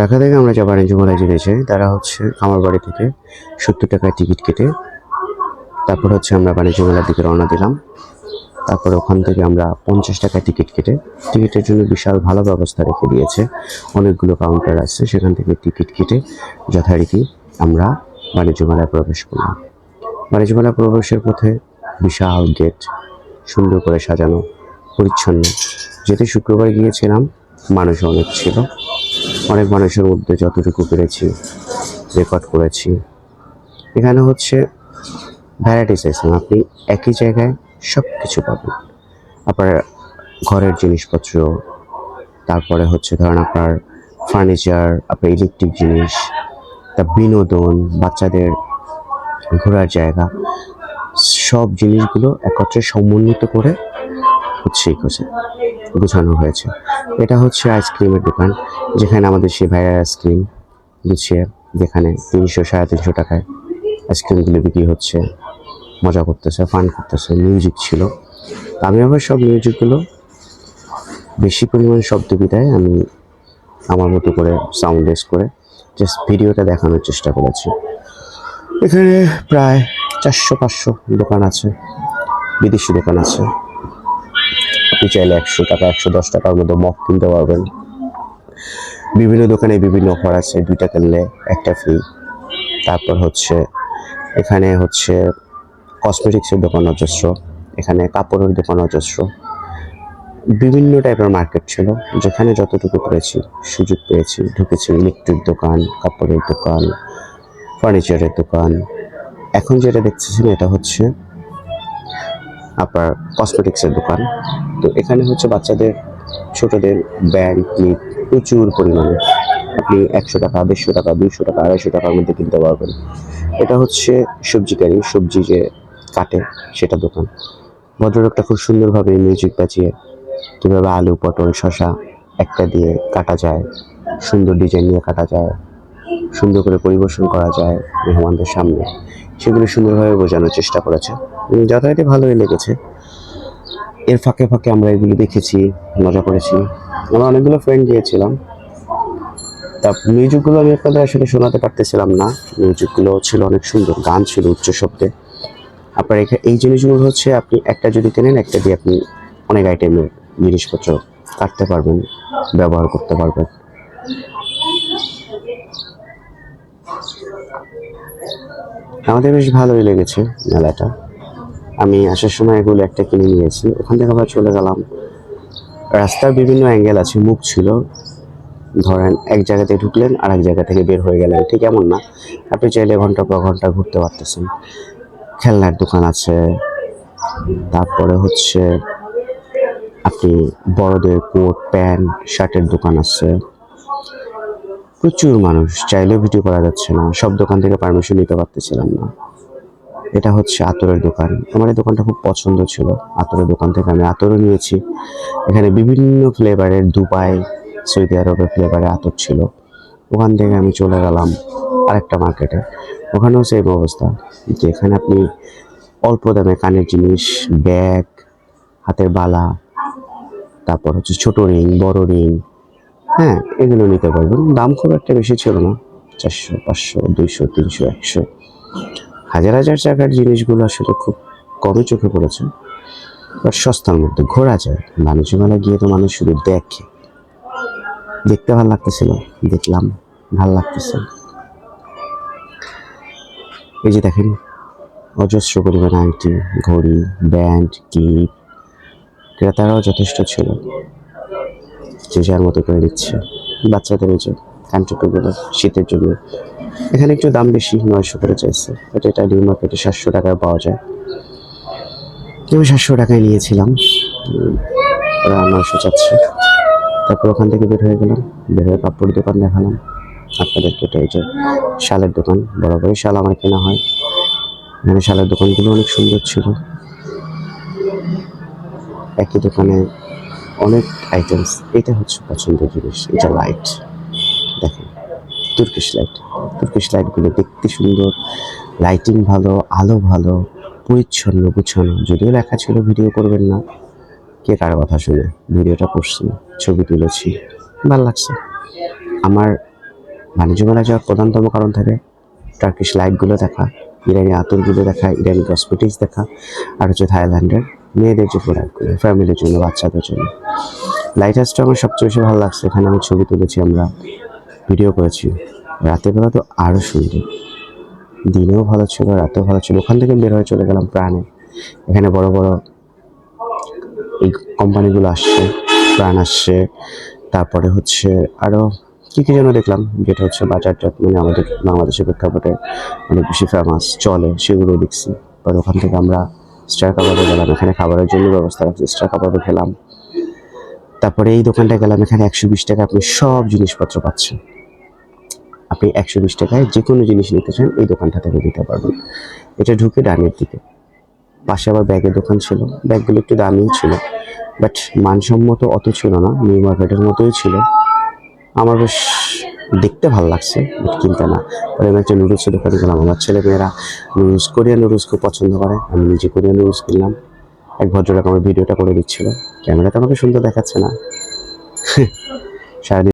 ঢাকা থেকে আমরা যে বাণিজ্য মেলায় চাই তারা হচ্ছে আমার বাড়ি থেকে সত্তর টাকায় টিকিট কেটে তারপর হচ্ছে আমরা বাণিজ্য মেলার দিকে রওনা দিলাম। তারপর ওখান থেকে আমরা পঞ্চাশ টাকায় টিকিট কেটে, টিকিটের জন্য বিশাল ভালো ব্যবস্থা রেখে দিয়েছে। অনেকগুলো কাউন্টার আছে, সেখান থেকে টিকিট কেটে যথারীতি আমরা বাণিজ্য মেলায় প্রবেশ করলাম। বাণিজ্য মেলা প্রবেশের পথে বিশাল গেট সুন্দর করে সাজানো, পরিচ্ছন্ন। যেতে শুক্রবার গিয়েছিলাম মানুষ অনেক ছিল। অনেক মানুষের মধ্যে যতটুকু পেরেছি, রেকর্ড করেছি। এখানে হচ্ছে ভ্যারাইটিস আছে আপনি একই জায়গায় সব কিছু পাবেন। আপনার ঘরের জিনিসপত্র, তারপরে হচ্ছে ধরেন আপনার ফার্নিচার আপনার ইলেকট্রিক জিনিস, তা বিনোদন, বাচ্চাদের ঘোরার জায়গা, সব জিনিসগুলো একত্রে সমন্বিত করে এই করছে গুছানো হয়েছে। এটা হচ্ছে আইসক্রিমের দোকান, যেখানে আমাদের সেই ভাইয়ের আইসক্রিম গুছিয়ে যেখানে তিনশো সাড়ে তিনশো টাকায় আইসক্রিমগুলো বিক্রি হচ্ছে, মজা করতেছে, ফান করতেছে, মিউজিক ছিল। আমি আবার সব মিউজিকগুলো বেশি পরিমাণ শব্দ বিদায় আমি আমার মতো করে সাউন্ড লেস করে জাস্ট ভিডিওটা দেখানোর চেষ্টা করেছি। এখানে প্রায় চারশো পাঁচশো দোকান আছে, বিদেশি দোকান আছে। আপনি চাইলে একশো টাকা, একশো দশ টাকার মতো মগ কিনতে পারবেন। বিভিন্ন দোকানে বিভিন্ন অফার আছে, দুইটা কিনলে একটা ফ্রি তারপর হচ্ছে, এখানে হচ্ছে কসমেটিক্সের দোকান অজস্র, এখানে কাপড়ের দোকান অজস্র। বিভিন্ন টাইপের মার্কেট ছিল, যেখানে যতটুকু পেয়েছি সুযোগ পেয়েছি, ঢুকেছি। ইলেকট্রিক দোকান, কাপড়ের দোকান ফার্নিচারের দোকান। এখন যেটা দেখতেছেন, এটা হচ্ছে আপনার কসমেটিক্সের দোকান। তো এখানে হচ্ছে বাচ্চাদের, ছোটদের ব্যাগ ক্লিপ প্রচুর পরিমাণে। আপনি একশো টাকা, দেড়শো টাকা, দুইশো টাকা, আড়াইশো টাকার মধ্যে কিনতে পারবেন। এটা হচ্ছে সবজিকারি, সবজি যে কাটে সেটা দোকান। ভদ্রলোকটা খুব সুন্দরভাবে মিউজিক বাজিয়ে, কীভাবে আলু, পটল শশা একটা দিয়ে কাটা যায়, সুন্দর ডিজাইন নিয়ে কাটা যায়। সুন্দর করে পরিবেশন করা যায় মেহমানদের সামনে। সেগুলো সুন্দরভাবে বোঝানোর চেষ্টা করেছে। যথারীতি ভালোই লেগেছে। এর ফাঁকে ফাঁকে আমরা এগুলো দেখেছি, মজা করেছি। আমরা অনেকগুলো ফ্রেন্ড গিয়েছিলাম। তা মিউজিকগুলো আমি আপনাদের আসলে শোনাতে পারতেছিলাম না। মিউজিকগুলো ছিল অনেক সুন্দর, গান ছিল উচ্চ শব্দে। আপনার এখানে এই জিনিসগুলো হচ্ছে আপনি একটা যদি কেনেন, একটা দিয়ে আপনি অনেক আইটেমের জিনিসপত্র কাটতে পারবেন, ব্যবহার করতে পারবেন। আমাদের বেশ ভালোই লেগেছে মেলাটা। আমি আসার সময় এগুলো একটা কিনে নিয়েছি। ওখান থেকে আবার চলে গেলাম। রাস্তার বিভিন্ন অ্যাঙ্গেল আছে, মুখ ছিল। ধরেন এক জায়গাতে ঢুকলেন আর এক জায়গা থেকে বের হয়ে গেলেন। ঠিক এমন না। আপনি চাইলে ঘণ্টা পর ঘণ্টা ঘুরতে পারতেছেন। খেলনার দোকান আছে। তারপরে হচ্ছে আপনি বড়দের কোট, প্যান্ট, শার্টের দোকান আছে। প্রচুর মানুষ চাইলেও ভিডিও করা যাচ্ছে না। সব দোকান থেকে পারমিশন নিতে পারতেছিলাম না। এটা হচ্ছে আতরের দোকান। আমার এই দোকানটা খুব পছন্দ ছিল। আতরের দোকান থেকে আমি আতরও নিয়েছি। এখানে বিভিন্ন ফ্লেভারের দুবাই, সৌদি আরবের ফ্লেভারের আতর ছিল। ওখান থেকে আমি চলে গেলাম আরেকটা মার্কেটে ওখানেও সেম অবস্থা। যে এখানে আপনি অল্প দামে কানের জিনিস ব্যাগ হাতের বালা, তারপর হচ্ছে ছোট রিং বড় রিং হ্যাঁ এগুলো নিতে পারবেন। দাম খুব একটা বেশি ছিল না। চারশো, পাঁচশো, দুইশো, তিনশো, একশো। হাজার হাজার টাকার জিনিসগুলো আসলে খুব কমে চোখে পড়েছে। বাট সস্তার মধ্যে ঘোরা যায়। বাণিজ্য মেলা গিয়ে তো মানুষ শুধু দেখে। দেখতে ভালো লাগতেছিল দেখলাম, ভালো লাগতেছে। এই যে দেখেন, অজস্র পরিমাণে আংটি ঘড়ি, ব্যান্ড, ক্লিপ, ক্রেতারাও যথেষ্ট ছিল। যে মতো করে দিচ্ছে। বাচ্চাদের এই যে কানটুকুগুলো শীতের জন্য। এখানে একটু দাম বেশি, নয়শো করে চাইছে। বাট এটা নিউ মার্কেটে সাতশো টাকায় পাওয়া যায়। আমি সাতশো টাকায় নিয়েছিলাম। ওরা নয়শো চাচ্ছে। তারপর ওখান থেকে বের হয়ে গেলাম। বের হয়ে কাপড় দোকান দেখালাম। আপনাদেরকে এটা, এই যে শালের দোকান। বরাবরই শাল আমার কেনা হয়। এখানে শালের দোকানগুলো অনেক সুন্দর ছিল। একই দোকানে অনেক আইটেমস এটা হচ্ছে পছন্দের জিনিস, এটা লাইট দেখেন তুর্কিশ লাইট তুর্কিশ লাইটগুলো দেখতে সুন্দর লাইটিং ভালো, আলো ভালো, পরিচ্ছন্ন, গুছানো। যদিও লেখা ছিল ভিডিও করবেন না। কে কার কথা শুনে? ভিডিওটা করছি, ছবি তুলেছি। ভালো লাগছে। আমার বাণিজ্য মেলা যাওয়ার প্রধানতম কারণ থাকে টার্কিশ লাইটগুলো দেখা ইরানি আতরগুলো দেখা ইরানি কসমেটিক্স দেখা, আর হচ্ছে থাইল্যান্ডের মেয়েদের যে প্রোডাক্টগুলো ফ্যামিলির জন্য, বাচ্চাদের জন্য। লাইট হাউসটা আমার সবচেয়ে বেশি ভালো লাগছে। এখানে আমি ছবি তুলেছি, আমরা ভিডিও করেছি। রাতের বেলা তো আরও সুন্দর। দিনেও ভালো ছিল, রাতেও ভালো ছিল। ওখান থেকে বের হয়ে চলে গেলাম প্রাণে। এখানে বড় বড় এই কোম্পানিগুলো আসছে, প্রাণ আসছে। তারপরে হচ্ছে আরও কী কী যেন দেখলাম, যেটা হচ্ছে বাজারটা মানে আমাদের বাংলাদেশের প্রেক্ষাপটে অনেক বেশি ফেমাস চলে সেগুলো দেখছি। পরে ওখান থেকে আমরা স্টার কাবাবে গেলাম, এখানে খাবারের জন্য ব্যবস্থা রাখছি, স্টার কাবাবে খেলাম। তারপরে এই দোকানটা গেলাম, এখানে একশো বিশ টাকা আপনি সব জিনিসপত্র পাচ্ছেন। আপনি একশো বিশ টাকায় যে কোনো জিনিস নিতে চান, এই দোকানটা থেকে নিতে পারবেন। এটা ঢুকে ডানের দিকে। পাশে আবার ব্যাগের দোকান ছিল, ব্যাগগুলো একটু দামিও ছিল, বাট মানসম্মত অত ছিল না, নিউ মার্কেটের মতোই ছিল। আমার বেশ দেখতে ভালো লাগছে কিনতে না। এরকম একটা নুডলসের দোকানে গেলাম। আমার ছেলেমেয়েরা নুডলস কোরিয়ান নুডলস খুব পছন্দ করে। আমি নিজে কোরিয়ান নুডলস কিনলাম। এক ভদ্রলোক আমার ভিডিওটা করে দিচ্ছিল। ক্যামেরাতে আমাকে সুন্দর দেখাচ্ছে না। সারাদিন